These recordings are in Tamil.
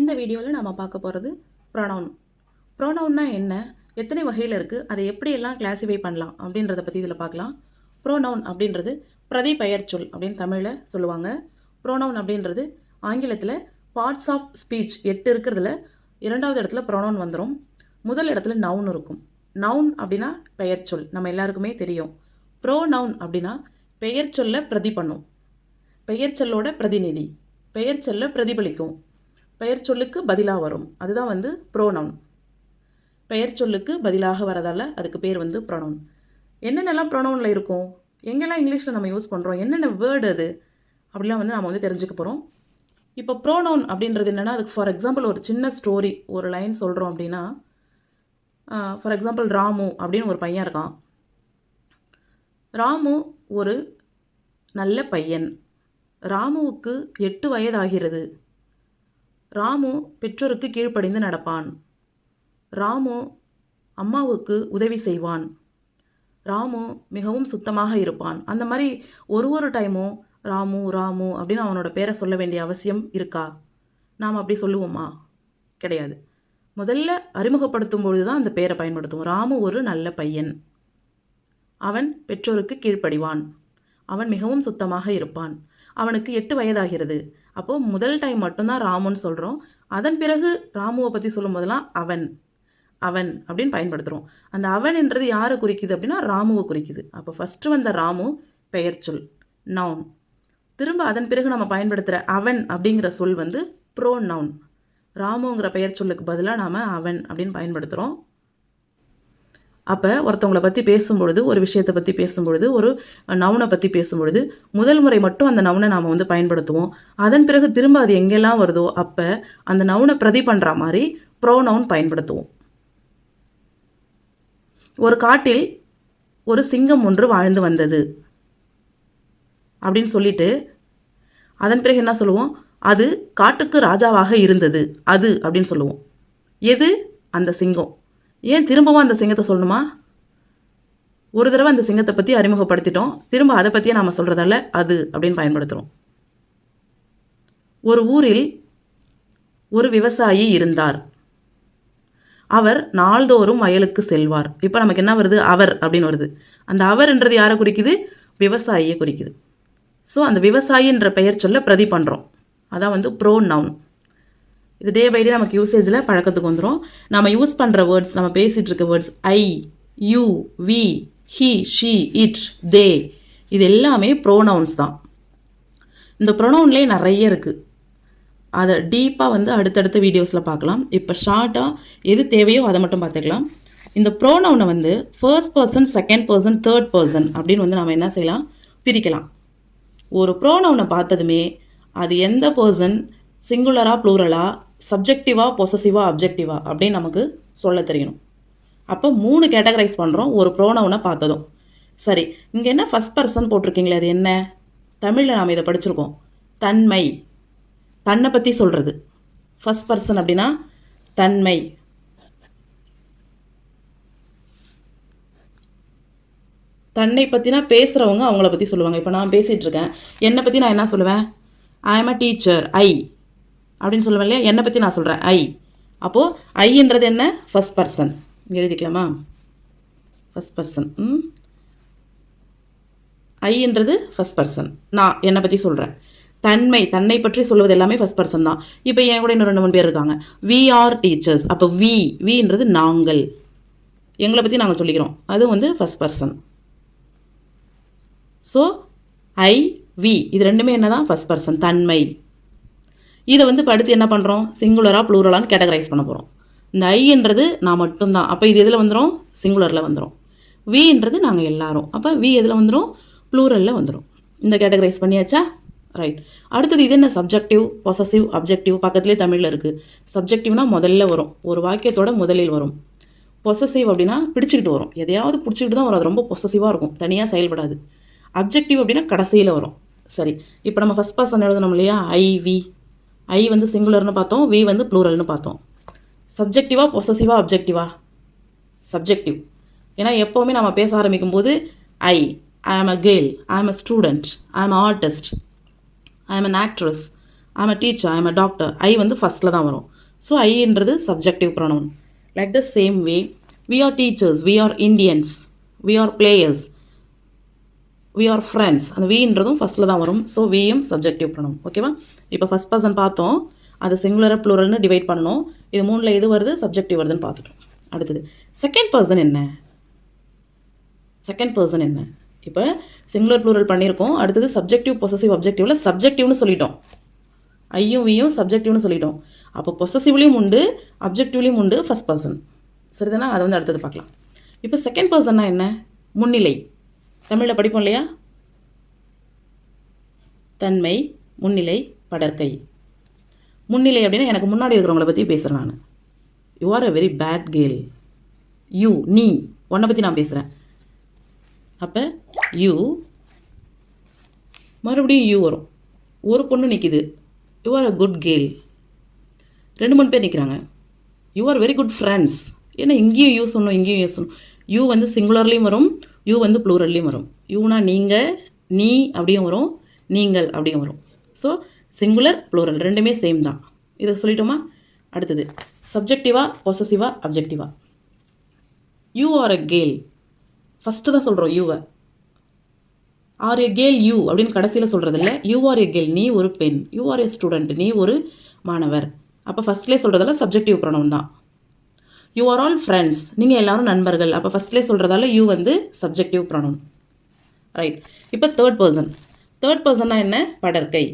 இந்த வீடியோவில் நம்ம பார்க்க போகிறது ப்ரொனவுன் ப்ரோனவுன்னா என்ன? எத்தனை வகையில் இருக்குது அதை எப்படியெல்லாம் கிளாஸிஃபை பண்ணலாம்? அப்படின்றத பற்றி இதில் பார்க்கலாம். ப்ரோனவுன் அப்படின்றது பிரதி பெயர் சொல் அப்படின்னு தமிழில் சொல்லுவாங்க. ப்ரோனவுன் அப்படின்றது ஆங்கிலத்தில் பார்ட்ஸ் ஆஃப் ஸ்பீச் எட்டு இருக்கிறதுல இரண்டாவது இடத்துல ப்ரோனவுன் வந்துடும் முதல் இடத்துல நவுன் இருக்கும். நவுன் அப்படின்னா பெயர் சொல் நம்ம எல்லாருக்குமே தெரியும். ப்ரோ நவுன் அப்படின்னா பெயர் சொல்ல பிரதி பண்ணும். பெயர் சொல்லோட பிரதிநிதி. பெயர் சொல்ல பிரதிபலிக்கும். பெயர் சொல்லுக்கு பதிலாக வரும். அதுதான் வந்து ப்ரோனவுன் பெயர் சொல்லுக்கு பதிலாக வரதால அதுக்கு பேர் வந்து ப்ரொனவுன் என்னென்னலாம் ப்ரொனவுனில் இருக்கும்? எங்கெல்லாம் இங்கிலீஷில் நம்ம யூஸ் பண்ணுறோம் என்னென்ன வேர்டு அது? அப்படிலாம் வந்து நம்ம வந்து தெரிஞ்சுக்க போகிறோம் இப்போ ப்ரோனவுன் அப்படின்றது என்னென்னா அதுக்கு ஃபார் எக்ஸாம்பிள் ஒரு சின்ன ஸ்டோரி ஒரு லைன் சொல்கிறோம் அப்படின்னா ஃபார் எக்ஸாம்பிள் ராமு அப்படின்னு ஒரு பையன் இருக்கான். ராமு ஒரு நல்ல பையன். ராமுவுக்கு எட்டு வயதாகிறது. ராமு பெற்றோருக்கு கீழ்ப்படிந்து நடப்பான். ராமு அம்மாவுக்கு உதவி செய்வான். ராமு மிகவும் சுத்தமாக இருப்பான். அந்த மாதிரி ஒரு ஒரு டைமும் ராமு ராமு அப்படின்னு அவனோட பேரை சொல்ல வேண்டிய அவசியம் இருக்கா? நாம் அப்படி சொல்லுவோமா? கிடையாது. முதல்ல அறிமுகப்படுத்தும் பொழுது தான் அந்த பேரை பயன்படுத்துவோம். ராமு ஒரு நல்ல பையன். அவன் பெற்றோருக்கு கீழ்ப்படிவான். அவன் மிகவும் சுத்தமாக இருப்பான். அவனுக்கு எட்டு வயதாகிறது. அப்போது முதல் டைம் மட்டும்தான் ராமுன்னு சொல்கிறோம் அதன் பிறகு ராமுவை பற்றி சொல்லும் போதெல்லாம் அவன் அவன் அப்படின்னு பயன்படுத்துகிறோம் அந்த அவன் என்றது யாரை குறிக்குது அப்படின்னா ராமுவை குறிக்குது. அப்போ ஃபஸ்ட்டு வந்த ராமு பெயர் சொல் நவுன் திரும்ப அதன் பிறகு நம்ம பயன்படுத்துகிற அவன் அப்படிங்கிற சொல் வந்து ப்ரோ நவுன் ராமுங்கிற பெயர் சொல்லுக்கு பதிலாக நாம் அவன் அப்படின்னு பயன்படுத்துகிறோம் அப்போ ஒருத்தவங்களை பற்றி பேசும்பொழுது ஒரு விஷயத்தை பற்றி பேசும்பொழுது ஒரு நவுனை பற்றி பேசும்பொழுது முதல் முறை மட்டும் அந்த நவுனை நாம் வந்து பயன்படுத்துவோம். அதன் பிறகு திரும்ப அது எங்கெல்லாம் வருதோ அப்போ அந்த நவுனை பிரதி பண்ணுற மாதிரி ப்ரோ நவுன் பயன்படுத்துவோம். ஒரு காட்டில் ஒரு சிங்கம் ஒன்று வாழ்ந்து வந்தது. அப்படின்னு சொல்லிட்டு அதன் பிறகு என்ன சொல்லுவோம்? அது காட்டுக்கு ராஜாவாக இருந்தது. அது அப்படின்னு சொல்லுவோம். எது? அந்த சிங்கம். ஏன் திரும்பவும் அந்த சிங்கத்தை சொல்லணுமா? ஒரு தடவை அந்த சிங்கத்தை பற்றி அறிமுகப்படுத்திட்டோம். திரும்ப அதை பற்றியே நாம் சொல்கிறதால அது அப்படின்னு பயன்படுத்துகிறோம் ஒரு ஊரில் ஒரு விவசாயி இருந்தார். அவர் நாள்தோறும் வயலுக்கு செல்வார். இப்போ நமக்கு என்ன வருது? அவர் அப்படின்னு வருது. அந்த அவர்ன்றது யாரை குறிக்குது? விவசாயியை குறிக்குது. ஸோ அந்த விவசாயின்ற பெயர் சொல்ல பிரதி பண்ணுறோம் அதான் வந்து ப்ரோ நவுன் இது டே பை டே நமக்கு யூசேஜில் பழக்கத்துக்கு வந்துடும் நம்ம யூஸ் பண்ணுற வேர்ட்ஸ் நம்ம பேசிகிட்டு இருக்க words I you we he she it they இது எல்லாமே ப்ரோனவுன்ஸ் தான். இந்த ப்ரொனவுன்லேயே நிறைய இருக்குது அதை டீப்பாக வந்து அடுத்தடுத்த வீடியோஸில் பார்க்கலாம். இப்போ ஷார்ட்டாக எது தேவையோ அதை மட்டும் பார்த்துக்கலாம். இந்த ப்ரோனவுனை வந்து first person second person third person அப்படின்னு வந்து நம்ம என்ன செய்யலாம்? பிரிக்கலாம். ஒரு ப்ரோனவுனை பார்த்ததுமே அது எந்த பர்சன் சிங்குலராக ப்ளூரலாக சப்ஜெக்டிவாக பொசசிவாக அப்ஜெக்டிவாக அப்படின்னு நமக்கு சொல்ல தெரியணும். அப்போ மூணு கேட்டகரைஸ் பண்ணுறோம் ஒரு ப்ரோனவுனை பார்த்ததும். சரி இங்கே என்ன ஃபஸ்ட் பர்சன் போட்டிருக்கீங்களே அது என்ன? தமிழில் நாம் இதை படிச்சிருக்கோம். தன்மை. தன்னை பற்றி சொல்கிறது ஃபஸ்ட் பர்சன் அப்படின்னா தன்மை. தன்னை பற்றினா பேசுகிறவங்க அவங்கள பற்றி சொல்லுவாங்க. இப்போ நான் பேசிகிட்ருக்கேன் என்னை பற்றி நான் என்ன சொல்லுவேன்? ஐ எம் அ டீச்சர் ஐ அப்படின்னு சொல்லுவேன் இல்லையா? என்னை பற்றி நான் சொல்கிறேன் ஐ அப்போது ஐன்றது என்ன? ஃபஸ்ட் பர்சன் எழுதிக்கலாமா? ஃபஸ்ட் பர்சன் ம். ஐன்றது ஃபஸ்ட் பர்சன் நான் என்னை பற்றி சொல்கிறேன் தன்மை தன்னை பற்றி சொல்வது எல்லாமே ஃபஸ்ட் பர்சன் தான். இப்போ என் கூட இன்னும் ரெண்டு மூணு பேர் இருக்காங்க. வி ஆர் டீச்சர்ஸ் அப்போ வி வின்றது நாங்கள். எங்களை பற்றி நாங்கள் சொல்லிக்கிறோம். அதுவும் வந்து first person so I we இது ரெண்டுமே என்ன தான் ஃபஸ்ட் பர்சன் தன்மை. இதை வந்து இப்போ அடுத்து என்ன பண்ணுறோம் சிங்குலராக ப்ளூரலான்னு கேட்டகரைஸ் பண்ண போகிறோம் இந்த ஐன்றது நான் மட்டும்தான். அப்போ இது எதில் வந்துடும் சிங்குலரில் வந்துடும் வின்றது நாங்கள் எல்லாரும். அப்போ வி எதில் வந்துடும் ப்ளூரலில் வந்துடும் இந்த கேட்டகரைஸ் பண்ணியாச்சா? ரைட் அடுத்தது இது என்ன? சப்ஜெக்டிவ் பொசசிவ் அப்ஜெக்டிவ் பக்கத்துலேயே தமிழில் இருக்குது சப்ஜெக்டிவ்னா முதல்ல வரும். ஒரு வாக்கியத்தோட முதலில் வரும். பொசசிவ் அப்படின்னா பிடிச்சிக்கிட்டு வரும். எதையாவது பிடிச்சிக்கிட்டு தான் வரும். அது ரொம்ப பொசசிவாக இருக்கும். தனியாக செயல்படாது. அப்ஜெக்டிவ் அப்படின்னா கடைசியில் வரும். சரி. இப்போ நம்ம ஃபஸ்ட் பர்சன் எழுதணும் இல்லையா? ஐ வி ஐ வந்து சிங்குலர்னு பார்த்தோம் வி வந்து ப்ளூரல்னு பார்த்தோம். சப்ஜெக்டிவாக பொசசிவாக அப்ஜெக்டிவா சப்ஜெக்டிவ் ஏன்னா எப்போவுமே நம்ம பேச ஆரம்பிக்கும் போது ஐ ஐ ஆம் அ கேர்ள் ஐ ஆம் அ student I am artist I am an actress I'm a teacher I'm a doctor I வந்து ஃபஸ்ட்டில் தான் வரும். So ஐன்றது subjective pronoun like the same way we are teachers we are Indians we are players we are friends அந்த வின்றதும் ஃபஸ்ட்டில் தான் வரும். ஸோ வியும் சப்ஜெக்டிவ் ப்ரொனவுன் ஓகேவா இப்போ ஃபஸ்ட் பர்சன் பார்த்தோம். அது சிங்குலராக ப்ளூரல்னு டிவைட் பண்ணணும் இது மூணில் எது வருது? சப்ஜெக்டிவ் வருதுன்னு பார்த்துட்டோம். அடுத்தது செகண்ட் பர்சன் என்ன? செகண்ட் பர்சன் என்ன? இப்போ சிங்குலர் ப்ளூரல் பண்ணியிருக்கோம். அடுத்தது சப்ஜெக்டிவ் பொசசிவ் அப்ஜெக்டிவில் சப்ஜெக்டிவ்னு சொல்லிட்டோம். ஐயும் வியும் சப்ஜெக்டிவ்னு சொல்லிட்டோம். அப்போ பொசசிவ்லேயும் உண்டு அப்ஜெக்டிவ்லேயும் உண்டு ஃபஸ்ட் பர்சன் சரிதானா? அதை வந்து அடுத்தது பார்க்கலாம். இப்போ செகண்ட் பர்சன்னா என்ன? முன்னிலை. தமிழில் படிப்போம் இல்லையா? தன்மை முன்னிலை படற்கை முன்னிலை அப்படின்னா எனக்கு முன்னாடி இருக்கிறவங்கள பற்றி பேசுகிறேன் நான். You are a very bad girl you நீ உன்னை பற்றி நான் பேசுகிறேன் அப்போ யூ மறுபடியும் யூ வரும். ஒரு பொண்ணு நிற்கிது you are a good girl ரெண்டு மூணு பேர் நிற்கிறாங்க you are very good friends ஏன்னா இங்கேயும் யூ சொன்னோம் இங்கேயும் யூ சொன்னோம். யூ வந்து சிங்குலர்லேயும் வரும். யூ வந்து ப்ளூரல்லையும் வரும். யூனா நீங்கள் நீ அப்படியும் வரும் நீங்கள் அப்படியும் வரும். ஸோ சிங்குலர் ப்ளூரல் ரெண்டுமே சேம் தான். இதை சொல்லிட்டோமா? அடுத்தது சப்ஜெக்டிவா பொசசிவா அப்ஜெக்டிவா you are a girl first தான் சொல்கிறோம் யூவை ஆர் எ கேல் யூ அப்படின்னு கடைசியில் சொல்கிறது இல்லை யூ ஆர் எ கேல் நீ ஒரு பெண். யூ ஆர் எ ஸ்டூடெண்ட் நீ ஒரு மாணவர். அப்போ ஃபஸ்ட்லேயே சொல்கிறதெல்லாம் சப்ஜெக்டிவ் ப்ரொனவுன் தான். யூ ஆர் ஆல் ஃப்ரெண்ட்ஸ் நீங்கள் எல்லாரும் நண்பர்கள். அப்போ ஃபஸ்ட்லேயே சொல்கிறதால யூ வந்து சப்ஜெக்டிவ் ப்ரொனவுன் ரைட் இப்போ தேர்ட் பர்சன் தேர்ட் பர்சன்னா என்ன? படற்கை.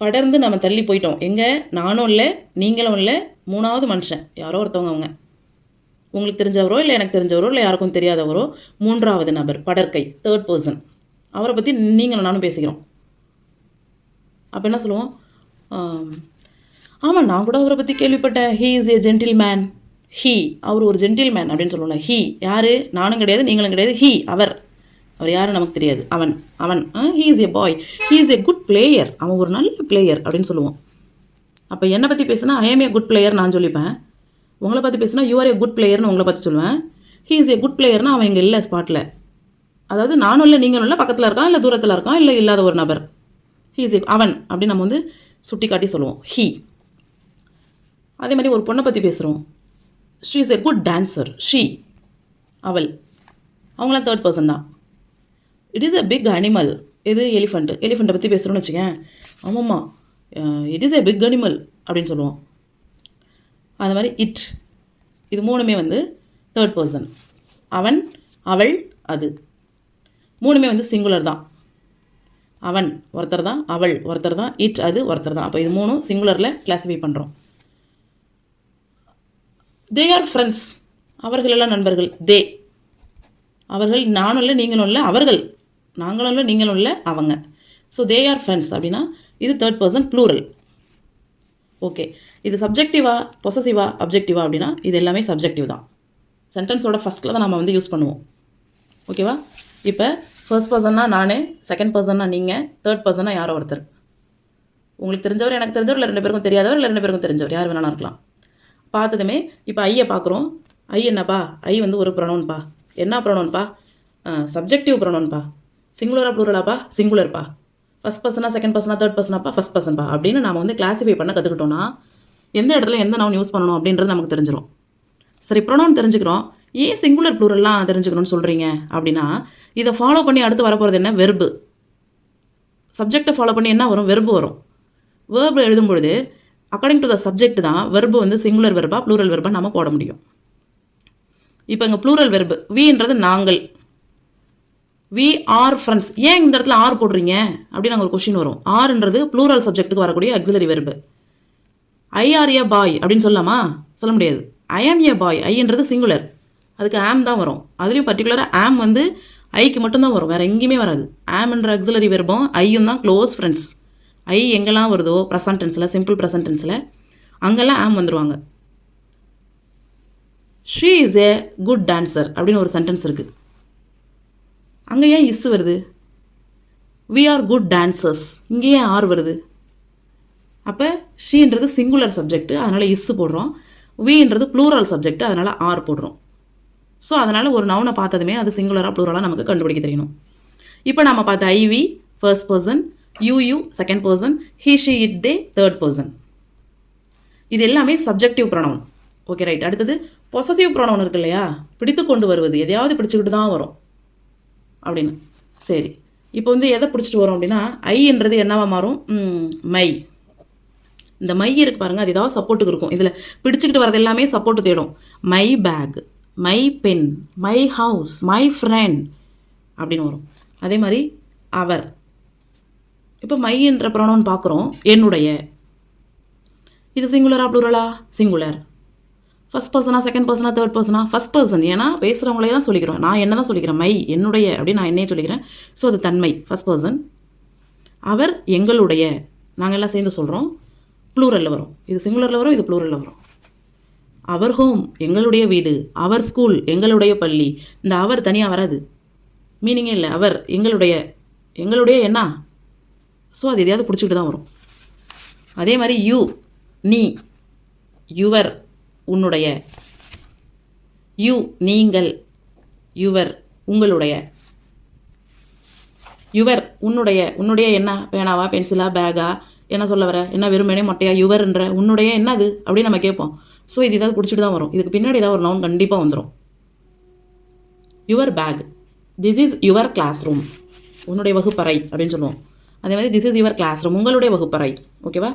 படர்ந்து நம்ம தள்ளி போயிட்டோம். எங்கே? நானும் இல்லை நீங்களும் இல்லை மூணாவது மனுஷன். யாரோ ஒருத்தவங்க அவங்க. உங்களுக்கு தெரிஞ்சவரோ இல்லை எனக்கு தெரிஞ்சவரோ இல்லை யாருக்கும் தெரியாதவரோ மூன்றாவது நபர் படற்கை தேர்ட் பர்சன் அவரை பற்றி நீங்களும் நானும் பேசிக்கிறோம். அப்போ என்ன சொல்லுவோம்? ஆமாம் நான் கூட அவரை பற்றி கேள்விப்பட்டேன். He is a gentleman he அவர் ஒரு ஜென்டில் மேன் அப்படின்னு சொல்லுவோம்ல. ஹீ யார்? நானும் கிடையாது நீங்களும் கிடையாது. ஹீ அவர். அவர் யாரும் நமக்கு தெரியாது. அவன் அவன். He is a boy he is a good player அவன் ஒரு நல்ல பிளேயர் அப்படின்னு சொல்லுவோம். அப்போ என்னை பற்றி பேசினா ஐ ஏ குட் பிளேயர் நான் சொல்லிப்பேன். உங்களை பற்றி பேசினா யூ ஆர் ஏ குட் பிளேயர்னு உங்களை பற்றி சொல்லுவேன். ஹீ இஸ் ஏ குட் பிளேயர்னா அவன் இங்கே இல்லை ஸ்பாட்டில் அதாவது நானும் இல்லை நீங்களும் இல்லை பக்கத்தில் இருக்கான் இல்லை தூரத்தில் இருக்கான் இல்லை இல்லாத ஒரு நபர். ஹீ இஸ் ஏ அவன் அப்படின்னு நம்ம வந்து சுட்டி காட்டி சொல்லுவோம். ஹீ அதே மாதிரி ஒரு பொண்ணை பற்றி பேசுகிறோம் she is a good dancer she அவள். அவங்களாம் தேர்ட் பர்சன் தான். It is a big animal இது எலிஃபண்ட்டு எலிஃபண்ட்டை பற்றி பேசுகிறோன்னு வச்சுக்கேன். ஆமாம்மா. It is a big animal அப்படின்னு சொல்லுவோம். அது மாதிரி இட் இது மூணுமே வந்து தேர்ட் பர்சன் அவன் அவள் அது. மூணுமே வந்து சிங்குலர் தான். அவன் ஒருத்தர் தான் அவள். ஒருத்தர் தான் இட் அது ஒருத்தர் தான். அப்போ இது மூணும் சிங்குலரில் கிளாஸிஃபை பண்ணுறோம் தே ஆர் ஃப்ரெண்ட்ஸ் அவர்கள் எல்லாம் நண்பர்கள். தே அவர்கள் நானும் இல்லை நீங்களும் இல்லை அவர்கள். நாங்களும் இல்லை நீங்களும் இல்லை அவங்க. ஸோ தே ஆர் ஃப்ரெண்ட்ஸ் அப்படின்னா இது தேர்ட் பர்சன் ப்ளூரல் ஓகே இது சப்ஜெக்டிவா பொசசிவா அப்ஜெக்டிவா அப்படின்னா இது எல்லாமே சப்ஜெக்டிவ் தான். சென்டென்ஸோட ஃபஸ்ட்டில் தான் நம்ம வந்து யூஸ் பண்ணுவோம். ஓகேவா இப்போ ஃபர்ஸ்ட் பர்சன்னா நானே செகண்ட் பர்சன்னா நீங்கள் தேர்ட் பர்சன்னா யாரோ ஒருத்தர். உங்களுக்கு தெரிஞ்சவர் எனக்கு தெரிஞ்சவர் இல்லை ரெண்டு பேருக்கும் தெரியாதவர் இல்லை ரெண்டு பேருக்கும் தெரிஞ்சவர். யார் வேணாலும் இருக்கலாம். பார்த்ததுமே இப்போ ஐயை பார்க்குறோம். ஐ என்னப்பா? ஐ வந்து ஒரு ப்ரொனவுன்பா என்ன ப்ரொனவுன்பா சப்ஜெக்டிவ் ப்ரொனவுன்பா சிங்குலரா ப்ளூரலாப்பா சிங்குலர்ப்பா ஃபஸ்ட் பர்சனா செகண்ட் பர்சனா தேர்ட் பர்சனாப்பா ஃபஸ்ட் பர்சன்ப்பா அப்படின்னு நாம வந்து கிளாஸிஃபை பண்ண கற்றுக்கிட்டோன்னா எந்த இடத்துல எந்த நவுன் யூஸ் பண்ணணும் அப்படின்றது நமக்கு தெரிஞ்சிடும் சரி ப்ரொனவுன் தெரிஞ்சுக்கிறோம். ஏன் சிங்குலர் ப்ளூரல்லாம் தெரிஞ்சுக்கணும்னு சொல்கிறீங்க அப்படின்னா இதை ஃபாலோ பண்ணி அடுத்து வரப்போகிறது என்ன? வெர்பு சப்ஜெக்டை ஃபாலோ பண்ணி என்ன வரும்? வெர்பு வரும். வேர்பு எழுதும் பொழுது அக்கார்டிங் டு த சப்ஜெக்ட் தான் வெர்பு வந்து சிங்குலர் வெர்பா ப்ளூரல் வெர்பா நம்ம போட முடியும். இப்போ இங்கே ப்ளூரல் வெர்பு வின்றது நாங்கள். வி ஆர் ஃப்ரெண்ட்ஸ் ஏன் இந்த இடத்துல ஆர் போடுறீங்க? அப்படின்னு அங்கே ஒரு கொஷின் வரும். ஆர்ன்றது ப்ளூரல் சப்ஜெக்ட்டுக்கு வரக்கூடிய அக்ஸிலரி வெர்பு ஐ ஆர் ஏ பாய் அப்படின்னு சொல்லலாமா? சொல்ல முடியாது. ஐ ஆம் ஏ பாய் ஐன்றது சிங்குலர் அதுக்கு ஆம் தான் வரும். அதுலேயும் பர்டிகுலராக ஆம் வந்து ஐக்கு மட்டும்தான் வரும். வேறு எங்கேயுமே வராது. ஆம்ன்ற அக்ஸிலரி வெர்பம் ஐயும் தான் க்ளோஸ் ஃப்ரெண்ட்ஸ் ஐ எங்கெல்லாம் வருதோ ப்ரெசன்ட் டென்ஸில் சிம்பிள் ப்ரெசன்ட் டென்ஸில் அங்கெல்லாம் ஆம் வந்துடுவாங்க she is a good dancer அப்படின்னு ஒரு சென்டென்ஸ் இருக்குது அங்கே ஏன் இஸ் வருது? வி ஆர் குட் டான்சர்ஸ் இங்கே ஏன் ஆர் வருது? அப்போ ஷீன்றது சிங்குலர் சப்ஜெக்ட் அதனால் இஸ் போடுறோம். வின்றது ப்ளூரல் சப்ஜெக்ட் அதனால் ஆர் போடுறோம். ஸோ அதனால் ஒரு நவுனை பார்த்ததுமே அது சிங்குலராக ப்ளூரலாக நமக்கு கண்டுபிடிக்க தெரியணும் இப்போ நம்ம பார்த்த I we first person you you second person he she it they third person இது எல்லாமே சப்ஜெக்டிவ் ப்ரொனவுன் ஓகே ரைட் அடுத்தது பொசசிவ் ப்ரொனவுன் இருக்கு இல்லையா? பிடித்து கொண்டு வருவது. எதையாவது பிடிச்சிக்கிட்டு தான் வரும். அப்படின்னு. சரி. இப்போ வந்து எதை பிடிச்சிட்டு வரோம் அப்படின்னா ஐன்றது என்னவா மாறும்? மை இந்த மை இருக்கு பாருங்கள் அது ஏதாவது சப்போர்ட்டுக்கு இருக்கும். இதில் பிடிச்சிக்கிட்டு வரது எல்லாமே சப்போர்ட் தேடும். My bag my pen my house my friend அப்படின்னு வரும். அதே மாதிரி அவர் இப்போ மை என்ற ப்ரொனவுன் பார்க்குறோம். என்னுடைய. இது சிங்குலரா ப்ளூரலா சிங்குலர் ஃபர்ஸ்ட் பர்சனா செகண்ட் பர்சனா தேர்ட் பர்சனா ஃபஸ்ட் பர்சன் ஏன்னா பேசுகிறவங்களே தான் சொல்லிக்கிறோம். நான் என்ன தான் சொல்லிக்கிறேன்? மை என்னுடைய அப்படின்னு நான் என்னையே சொல்லிக்கிறேன். ஸோ அது தன்மை. ஃபர்ஸ்ட் பர்சன் அவர் எங்களுடைய. நாங்கள் எல்லாம் சேர்ந்து சொல்கிறோம் ப்ளூரலில் வரும். இது சிங்குலரில் வரும் இது ப்ளூரலில் வரும். அவர் ஹோம் எங்களுடைய வீடு. அவர் ஸ்கூல் எங்களுடைய பள்ளி. இந்த அவர் தனியாக வராது. மீனிங்கே இல்லை. அவர் எங்களுடைய. எங்களுடைய என்ன? ஸோ அது எதையாவது பிடிச்சிக்கிட்டு தான் வரும். அதே மாதிரி யூ நீ யுவர் உன்னுடைய யூ நீங்கள் யுவர் உங்களுடைய யுவர் உன்னுடைய உன்னுடைய என்ன? பேனாவா? பென்சிலா? பேகா? என்ன சொல்ல வர? என்ன வெறுமனே மொட்டையா? யுவர்ன்ற உன்னுடைய என்னது? அப்படின்னு நம்ம கேட்போம். ஸோ இது ஏதாவது பிடிச்சிட்டு தான் வரும். இதுக்கு பின்னாடி ஏதாவது ஒரு நவுன் கண்டிப்பாக வந்துடும் your bag this is your classroom உன்னுடைய வகுப்பறை அப்படின்னு சொல்லுவோம். அதே மாதிரி this is your classroom உங்களுடைய வகுப்பறை. ஓகேவா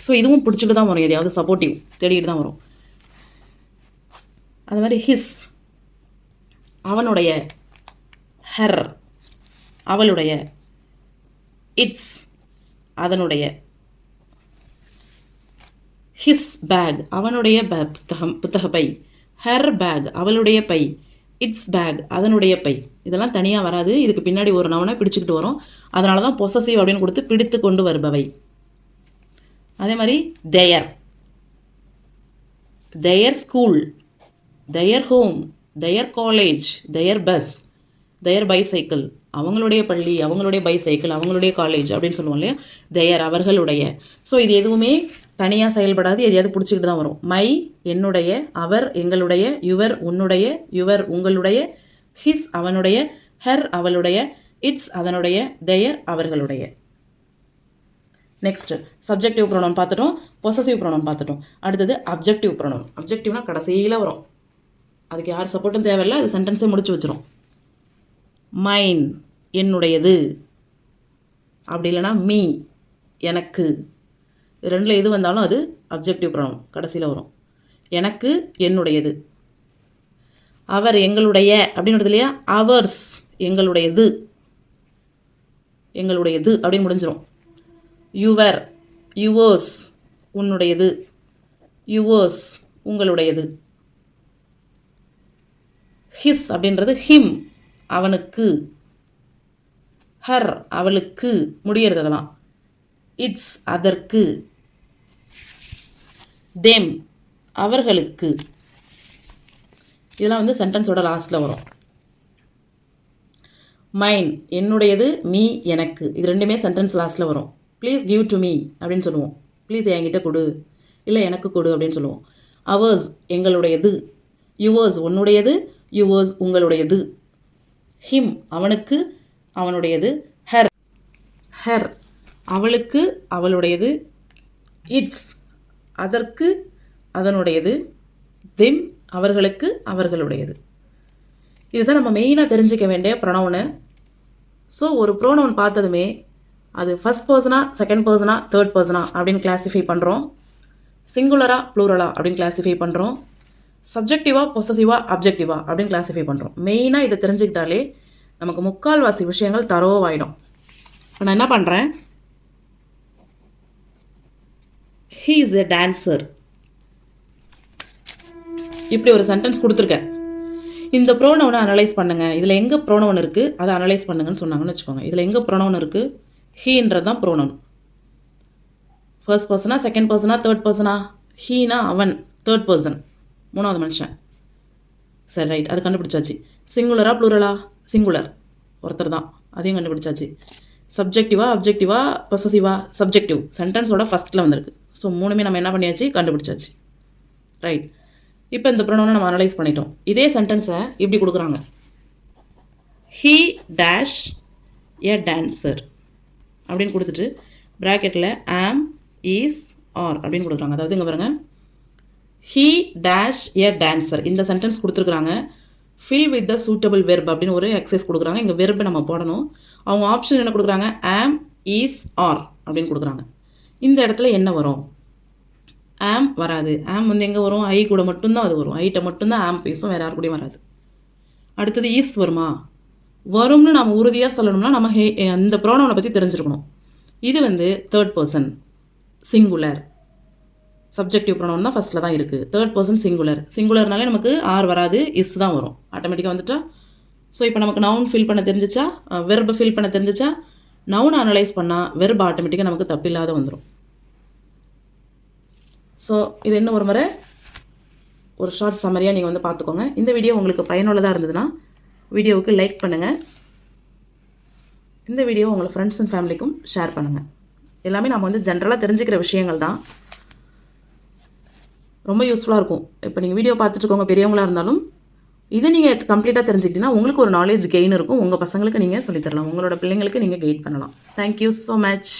ஸோ இதுவும் பிடிச்சிட்டு தான் வரும். எதையாவது சப்போர்ட்டிவ் தேடிட்டு தான் வரும். அது மாதிரி ஹிஸ் அவனுடைய ஹர் அவளுடைய இட்ஸ் அதனுடைய ஹிஸ் பேக் அவனுடைய ப- புத்தகம் புத்தக பை ஹர் பேக் அவளுடைய பை இட்ஸ் பேக் அதனுடைய பை. இதெல்லாம் தனியாக வராது. இதுக்கு பின்னாடி ஒரு நவனை பிடிச்சிக்கிட்டு வரும். அதனால தான் பொசசிவ் அப்படின்னு கொடுத்து பிடித்து கொண்டு வருபவை. அதே மாதிரி their their school their home their college their bus their bicycle அவங்களுடைய பள்ளி அவங்களுடைய பைசைக்கிள் அவங்களுடைய காலேஜ் அப்படின்னு சொல்லுவோம் இல்லையா? Their அவர்களுடைய. ஸோ இது எதுவுமே தனியாக செயல்படாது எதையாவது பிடிச்சிக்கிட்டு தான் வரும். மை என்னுடைய அவர் எங்களுடைய யுவர் உன்னுடைய யுவர் உங்களுடைய ஹிஸ் அவனுடைய ஹர் அவளுடைய இட்ஸ் அதனுடைய தெயர் அவர்களுடைய. நெக்ஸ்ட் சப்ஜெக்டிவ் ப்ரோனவுன் பார்த்துட்டோம் பொசசிவ் ப்ரோனவுன் பார்த்துட்டோம். அடுத்தது அப்ஜெக்டிவ் ப்ரோனவுன் அப்ஜெக்டிவ்னா கடைசியில் வரும். அதுக்கு யார் சப்போர்ட்டும் தேவையில்லை அது சென்டென்ஸே முடிச்சு வச்சிரும். மைன் என்னுடையது. அப்படி இல்லைன்னா மீ எனக்கு. இது ரெண்டில் எது வந்தாலும் அது அப்ஜெக்டிவ் ப்ரோனவுன் கடைசியில் வரும். எனக்கு என்னுடையது. அவர் எங்களுடைய அப்படின்னு வருது இல்லையா? அவர்ஸ் எங்களுடையது. எங்களுடையது அப்படின்னு முடிஞ்சிடும் யுவர் யுவோஸ் உன்னுடையது. யுவோஸ் உங்களுடையது. ஹிஸ் அப்படின்றது ஹிம் அவனுக்கு. ஹர் அவளுக்கு. முடியறது அதெல்லாம். இட்ஸ் அதற்கு. தெம் அவர்களுக்கு. இதெல்லாம் வந்து சென்டென்ஸோட லாஸ்ட்டில் வரும். மைன் என்னுடையது மீ எனக்கு. இது ரெண்டுமே சென்டென்ஸ் லாஸ்ட்டில் வரும். ப்ளீஸ் கிவ் டு மீ அப்படின்னு சொல்லுவோம். ப்ளீஸ் என்கிட்ட கொடு. இல்லை எனக்கு கொடு அப்படின்னு சொல்லுவோம். அவர்ஸ் எங்களுடையது. யுவர்ஸ் உன்னுடையது. யுவர்ஸ் உங்களுடையது. ஹிம் அவனுக்கு அவனுடையது. ஹெர் ஹெர் அவளுக்கு அவளுடையது. இட்ஸ் அதற்கு அதனுடையது. தெம் அவர்களுக்கு அவர்களுடையது. இதுதான் நம்ம மெயினாக தெரிஞ்சுக்க வேண்டிய ப்ரொனவுனு ஸோ ஒரு ப்ரோனவுன் பார்த்ததுமே அது ஃபர்ஸ்ட் பர்சனா செகண்ட் பர்சனா தேர்ட் பர்சனாக அப்படின்னு கிளாஸிஃபை பண்ணுறோம் சிங்குலராக ப்ளூரலா அப்படின்னு கிளாஸிஃபை பண்ணுறோம் சப்ஜெக்டிவாக பொசசிவாக அப்ஜெக்டிவாக அப்படின்னு கிளாஸிஃபை பண்ணுறோம் மெயினாக இதை தெரிஞ்சுக்கிட்டாலே நமக்கு முக்கால்வாசி விஷயங்கள் தரோவாயிடும். இப்போ நான் என்ன பண்ணுறேன் ஹீ இஸ் எ டான்சர் இப்படி ஒரு சென்டென்ஸ் கொடுத்துருக்கேன். இந்த ப்ரோனவனை அனலைஸ் பண்ணுங்கள் இதில் எங்கே ப்ரோனவன் இருக்குது அதை அனலைஸ் பண்ணுங்கன்னு சொன்னாங்கன்னு வச்சுக்கோங்க. இதில் எங்கே ப்ரோனவன் இருக்குது ஹீன்றது தான் ப்ரோனவன் ஃபர்ஸ்ட் பர்சனா செகண்ட் பர்சனா தேர்ட் பர்சனா ஹீனா அவன் தேர்ட் பர்சன் மூணாவது மனுஷன். சரி ரைட் அது கண்டுபிடிச்சாச்சு. சிங்குலரா ப்ளூரலா சிங்குலர் ஒருத்தர் தான். அதையும் கண்டுபிடிச்சாச்சு. சப்ஜெக்டிவா அப்ஜெக்டிவா பொசசிவா சப்ஜெக்டிவ் சென்டென்ஸோட ஃபஸ்ட்டில் வந்திருக்கு. ஸோ மூணுமே நம்ம என்ன பண்ணியாச்சு? கண்டுபிடிச்சாச்சு. ரைட் இப்போ இந்த ப்ரொனவுனை நம்ம அனலைஸ் பண்ணிட்டோம். இதே சென்டென்ஸை இப்படி கொடுக்குறாங்க. ஹீ டேஷ் எ டான்சர் அப்படின்னு கொடுத்துட்டு ப்ராக்கெட்டில் ஆம் ஈஸ் ஆர் அப்படின்னு கொடுக்குறாங்க. அதாவது இங்கே பாருங்கள் ஹீ டேஷ் எ டான்சர் இந்த சென்டென்ஸ் கொடுத்துருக்குறாங்க. Fill with the suitable verb அப்படின்னு ஒரு எக்ஸசைஸ் கொடுக்குறாங்க. இங்கே வெர்பை நம்ம போடணும். அவங்க ஆப்ஷன் என்ன கொடுக்குறாங்க? ஆம் ஈஸ் ஆர் அப்படின்னு கொடுக்குறாங்க. இந்த இடத்துல என்ன வரும்? ஆம் வராது. ஆம் வந்து எங்கே வரும்? ஐ கூட மட்டும்தான் அது வரும். ஐட்ட மட்டும்தான் ஆம் பேசும். வேறு யார் கூடயும் வராது. அடுத்தது ஈஸ் வருமா? வரும்னு நம்ம உறுதியாக சொல்லணும்னா நம்ம ஹே அந்த ப்ரோனவனை பற்றி தெரிஞ்சிருக்கணும். இது வந்து third person singular subjective pronoun தான் ஃபஸ்ட்டில் தான் இருக்குது தேர்ட் பர்சன் சிங்குலர் சிங்குலர்னாலே நமக்கு ஆர் வராது இஸ் தான் வரும். ஆட்டோமேட்டிக்காக வந்துட்டா? ஸோ இப்போ நமக்கு நவுன் ஃபில் பண்ண தெரிஞ்சிச்சா? வெர்பை ஃபில் பண்ண தெரிஞ்சிச்சா? நவுன் அனலைஸ் பண்ணால் வெறும் ஆட்டோமேட்டிக்காக நமக்கு தப்பில்லாத வந்துடும் ஸோ இது இன்னும் ஒரு முறை. ஒரு ஷார்ட் சம்மரியாக நீங்கள் வந்து பார்த்துக்கோங்க. இந்த வீடியோ உங்களுக்கு பயனுள்ளதாக இருந்ததுன்னா வீடியோவுக்கு லைக் பண்ணுங்கள் இந்த வீடியோ உங்களை ஃப்ரெண்ட்ஸ் அண்ட் ஃபேமிலிக்கும் ஷேர் பண்ணுங்கள் எல்லாமே நம்ம வந்து ஜென்ரலாக தெரிஞ்சுக்கிற விஷயங்கள் தான். ரொம்ப யூஸ்ஃபுல்லாக இருக்கும். இப்போ நீங்கள் வீடியோ பார்த்துட்டு இருக்கவங்க பெரியவங்களாக இருந்தாலும் இதை நீங்கள் கம்ப்ளீட்டாக தெரிஞ்சுக்கிட்டீங்கன்னா உங்களுக்கு ஒரு நாலேஜ் கெயின் இருக்கும். உங்கள் பசங்களுக்கு நீங்கள் சொல்லித்தரலாம் உங்களோட பிள்ளைங்களுக்கு நீங்கள் கைட் பண்ணலாம். Thank you so much